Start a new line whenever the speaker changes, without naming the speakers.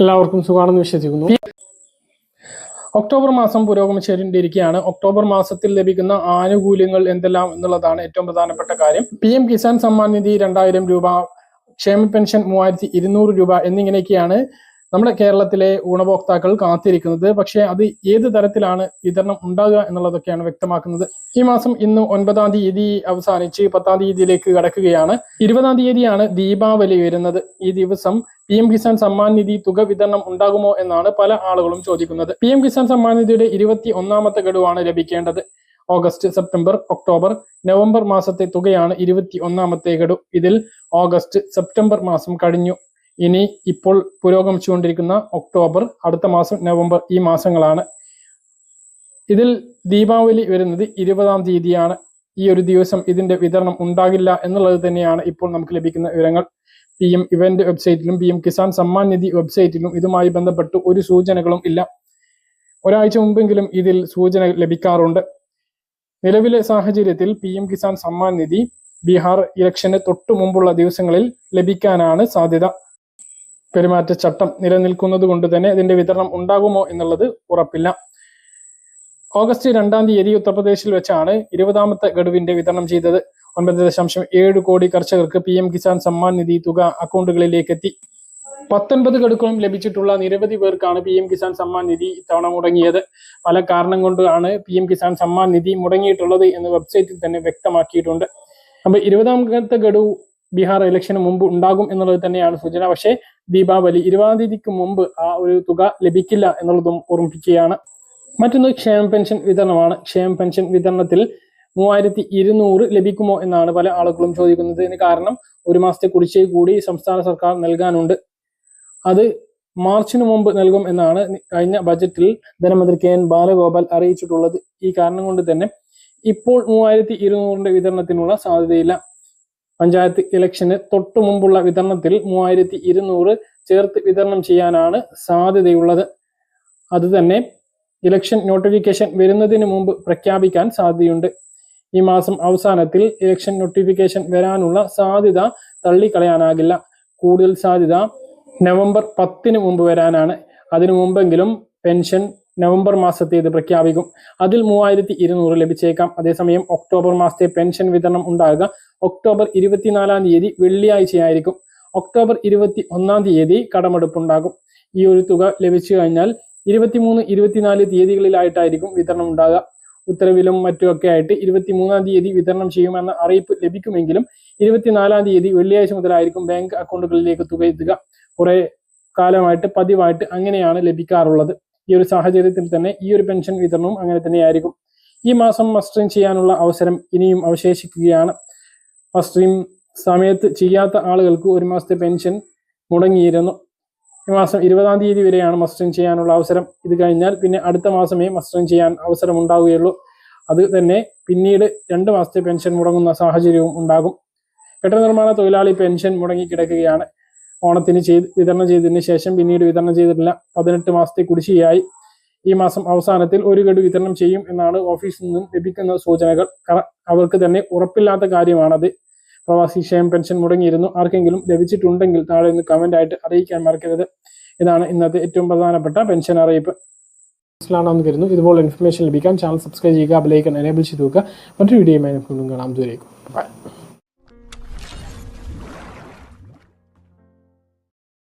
എല്ലാവർക്കും സുഖമാണെന്ന് വിശ്വസിക്കുന്നു. ഒക്ടോബർ മാസം പുരോഗമിച്ചിരിക്കുകയാണ് ഒക്ടോബർ മാസത്തിൽ ലഭിക്കുന്ന ആനുകൂല്യങ്ങൾ എന്തെല്ലാം എന്നുള്ളതാണ് ഏറ്റവും പ്രധാനപ്പെട്ട കാര്യം. പി എം കിസാൻ സമ്മാൻ നിധി രണ്ടായിരം രൂപ ക്ഷേമ പെൻഷൻ മൂവായിരത്തി ഇരുന്നൂറ് രൂപ എന്നിങ്ങനെയൊക്കെയാണ് നമ്മുടെ കേരളത്തിലെ ഗുണഭോക്താക്കൾ കാത്തിരിക്കുന്നത്. പക്ഷേ അത് ഏത് തരത്തിലാണ് വിതരണം ഉണ്ടാകുക എന്നുള്ളതൊക്കെയാണ് വ്യക്തമാക്കുന്നത്. ഈ മാസം ഇന്ന് ഒൻപതാം തീയതി അവസാനിച്ച് പത്താം തീയതിയിലേക്ക് കടക്കുകയാണ്. ഇരുപതാം തീയതിയാണ് ദീപാവലി വരുന്നത്. ഈ ദിവസം പി എം കിസാൻ സമ്മാൻ നിധി തുക വിതരണം ഉണ്ടാകുമോ എന്നാണ് പല ആളുകളും ചോദിക്കുന്നത്. പി എം കിസാൻ സമ്മാൻ നിധിയുടെ ഇരുപത്തി ഒന്നാമത്തെ ഗഡുവാണ് ലഭിക്കേണ്ടത്. ഓഗസ്റ്റ് സെപ്റ്റംബർ ഒക്ടോബർ നവംബർ മാസത്തെ തുകയാണ് ഇരുപത്തി ഒന്നാമത്തെ ഗഡു. ഇതിൽ ഓഗസ്റ്റ് സെപ്റ്റംബർ മാസം കഴിഞ്ഞു. ഇനി ഇപ്പോൾ പുരോഗമിച്ചുകൊണ്ടിരിക്കുന്ന ഒക്ടോബർ അടുത്ത മാസം നവംബർ ഈ മാസങ്ങളാണ്. ഇതിൽ ദീപാവലി വരുന്നത് ഇരുപതാം തീയതിയാണ്. ഈ ഒരു ദിവസം ഇതിന്റെ വിതരണം ഉണ്ടാകില്ല എന്നുള്ളത് തന്നെയാണ് ഇപ്പോൾ നമുക്ക് ലഭിക്കുന്ന വിവരങ്ങൾ. പി എം ഇവന്റ് വെബ്സൈറ്റിലും പി എം കിസാൻ സമ്മാൻ നിധി വെബ്സൈറ്റിലും ഇതുമായി ബന്ധപ്പെട്ട് ഒരു സൂചനകളും ഇല്ല. ഒരാഴ്ച മുമ്പെങ്കിലും ഇതിൽ സൂചന ലഭിക്കാറുണ്ട്. നിലവിലെ സാഹചര്യത്തിൽ പി എം കിസാൻ സമ്മാൻ നിധി ബീഹാർ ഇലക്ഷന് തൊട്ടു മുമ്പുള്ള ദിവസങ്ങളിൽ ലഭിക്കാനാണ് സാധ്യത. പെരുമാറ്റച്ചട്ടം നിലനിൽക്കുന്നത് കൊണ്ട് തന്നെ ഇതിന്റെ വിതരണം ഉണ്ടാകുമോ എന്നുള്ളത് ഉറപ്പില്ല. ഓഗസ്റ്റ് രണ്ടാം തീയതി ഉത്തർപ്രദേശിൽ വെച്ചാണ് ഇരുപതാമത്തെ ഗഡുവിന്റെ വിതരണം ചെയ്തത്. ഒൻപത് ദശാംശം ഏഴ് കോടി കർഷകർക്ക് പി എം കിസാൻ സമ്മാൻ നിധി തുക അക്കൗണ്ടുകളിലേക്ക് എത്തി പത്തൊൻപത് ഗഡുക്കളും ലഭിച്ചിട്ടുള്ള നിരവധി പേർക്കാണ് പി എം കിസാൻ സമ്മാൻ നിധി ഇത്തവണ മുടങ്ങിയത്. പല കാരണം കൊണ്ടാണ് പി എം കിസാൻ സമ്മാൻ നിധി മുടങ്ങിയിട്ടുള്ളത് എന്ന് വെബ്സൈറ്റിൽ തന്നെ വ്യക്തമാക്കിയിട്ടുണ്ട്. അപ്പൊ ഇരുപതാമത്തെ ഗഡു ബീഹാർ ഇലക്ഷന് മുമ്പ് ഉണ്ടാകും എന്നുള്ളത് തന്നെയാണ് സൂചന. പക്ഷേ ദീപാവലി ഇരുപതാം തീയതിക്ക് മുമ്പ് ആ ഒരു തുക ലഭിക്കില്ല എന്നുള്ളതും ഓർമ്മിപ്പിക്കുകയാണ്. മറ്റൊന്ന് ക്ഷേമ പെൻഷൻ വിതരണമാണ്. ക്ഷേമ പെൻഷൻ വിതരണത്തിൽ മൂവായിരത്തി ഇരുന്നൂറ് ലഭിക്കുമോ എന്നാണ് പല ആളുകളും ചോദിക്കുന്നത് ഇതിന് കാരണം ഒരു മാസത്തെ കുടിശ്ശിക കൂടി സംസ്ഥാന സർക്കാർ നൽകാനുണ്ട്. അത് മാർച്ചിന് മുമ്പ് നൽകും എന്നാണ് കഴിഞ്ഞ ബജറ്റിൽ ധനമന്ത്രി കെ എൻ ബാലഗോപാൽ അറിയിച്ചിട്ടുള്ളത്. ഈ കാരണം കൊണ്ട് തന്നെ ഇപ്പോൾ മൂവായിരത്തി ഇരുന്നൂറിന്റെ വിതരണത്തിനുള്ള സാധ്യതയില്ല. പഞ്ചായത്ത് ഇലക്ഷന് തൊട്ടു മുമ്പുള്ള വിതരണത്തിൽ മൂവായിരത്തി ഇരുന്നൂറ് ചേർത്ത് വിതരണം ചെയ്യാനാണ് സാധ്യതയുള്ളത്. അതുതന്നെ ഇലക്ഷൻ നോട്ടിഫിക്കേഷൻ വരുന്നതിന് മുമ്പ് പ്രഖ്യാപിക്കാൻ സാധ്യതയുണ്ട്. ഈ മാസം അവസാനത്തിൽ ഇലക്ഷൻ നോട്ടിഫിക്കേഷൻ വരാനുള്ള സാധ്യത തള്ളിക്കളയാനാകില്ല. കൂടുതൽ സാധ്യത നവംബർ പത്തിന് മുമ്പ് വരാനാണ്. അതിനു മുമ്പെങ്കിലും പെൻഷൻ നവംബർ മാസത്തെ ഇത് പ്രഖ്യാപിക്കും. അതിൽ മൂവായിരത്തി ഇരുന്നൂറ് ലഭിച്ചേക്കാം. അതേസമയം ഒക്ടോബർ മാസത്തെ പെൻഷൻ വിതരണം ഉണ്ടാകുക ഒക്ടോബർ ഇരുപത്തിനാലാം തീയതി വെള്ളിയാഴ്ചയായിരിക്കും. ഒക്ടോബർ ഇരുപത്തി ഒന്നാം തീയതി കടമെടുപ്പുണ്ടാകും. ഈ ഒരു തുക ലഭിച്ചു കഴിഞ്ഞാൽ ഇരുപത്തിമൂന്ന് ഇരുപത്തിനാല് തീയതികളിലായിട്ടായിരിക്കും വിതരണം ഉണ്ടാകുക. ഉത്തരവിലും മറ്റുമൊക്കെ ആയിട്ട് ഇരുപത്തിമൂന്നാം തീയതി വിതരണം ചെയ്യുമെന്ന അറിയിപ്പ് ലഭിക്കുമെങ്കിലും ഇരുപത്തിനാലാം തീയതി വെള്ളിയാഴ്ച മുതലായിരിക്കും ബാങ്ക് അക്കൗണ്ടുകളിലേക്ക് തുക എത്തുക. കുറെ കാലമായിട്ട് പതിവായിട്ട് അങ്ങനെയാണ് ലഭിക്കാറുള്ളത്. ഈ ഒരു സാഹചര്യത്തിൽ തന്നെ ഈ ഒരു പെൻഷൻ വിതരണവും അങ്ങനെ തന്നെയായിരിക്കും. ഈ മാസം മസ്റ്ററിംഗ് ചെയ്യാനുള്ള അവസരം ഇനിയും അവശേഷിക്കുകയാണ്. മസ്റ്ററിംഗ് സമയത്ത് ചെയ്യാത്ത ആളുകൾക്ക് ഒരു മാസത്തെ പെൻഷൻ മുടങ്ങിയിരുന്നു. ഈ മാസം ഇരുപതാം തീയതി വരെയാണ് മസ്റ്ററിംഗ് ചെയ്യാനുള്ള അവസരം. ഇത് കഴിഞ്ഞാൽ പിന്നെ അടുത്ത മാസമേ മസ്റ്ററിംഗ് ചെയ്യാൻ അവസരം ഉണ്ടാവുകയുള്ളൂ. അത് തന്നെ പിന്നീട് രണ്ട് മാസത്തെ പെൻഷൻ മുടങ്ങുന്ന സാഹചര്യവും ഉണ്ടാകും. കെട്ടിട നിർമ്മാണ തൊഴിലാളി പെൻഷൻ മുടങ്ങി കിടക്കുകയാണ്. ഓണത്തിന് ചെയ്ത് വിതരണം ചെയ്തതിന് ശേഷം പിന്നീട് വിതരണം ചെയ്തിട്ടില്ല. പതിനെട്ട് മാസത്തെ കുടിശ്ശികയായി. ഈ മാസം അവസാനത്തിൽ ഒരു ഗഡു വിതരണം ചെയ്യും എന്നാണ് ഓഫീസിൽ നിന്നും ലഭിക്കുന്ന സൂചനകൾ. അവർക്ക് തന്നെ ഉറപ്പില്ലാത്ത കാര്യമാണത് പ്രവാസി ക്ഷേമ പെൻഷൻ മുടങ്ങിയിരുന്നു. ആർക്കെങ്കിലും ലഭിച്ചിട്ടുണ്ടെങ്കിൽ താഴെ ഒന്ന് കമന്റ് ആയിട്ട് അറിയിക്കാൻ മറക്കരുത്. ഇതാണ് ഇന്നത്തെ ഏറ്റവും പ്രധാനപ്പെട്ട പെൻഷൻ അറിയിപ്പ്. മനസ്സിലാണെന്ന് കരുതുന്നു. ഇതുപോലെ ഇൻഫർമേഷൻ ലഭിക്കാൻ ചാനൽ സബ്സ്ക്രൈബ് ചെയ്യുക ബെലൈക്കൺ എനേബിൾ ചെയ്ത് വെക്കുക. മറ്റൊരു വീഡിയോയുമായി കാണാം. ദൂരേക്കും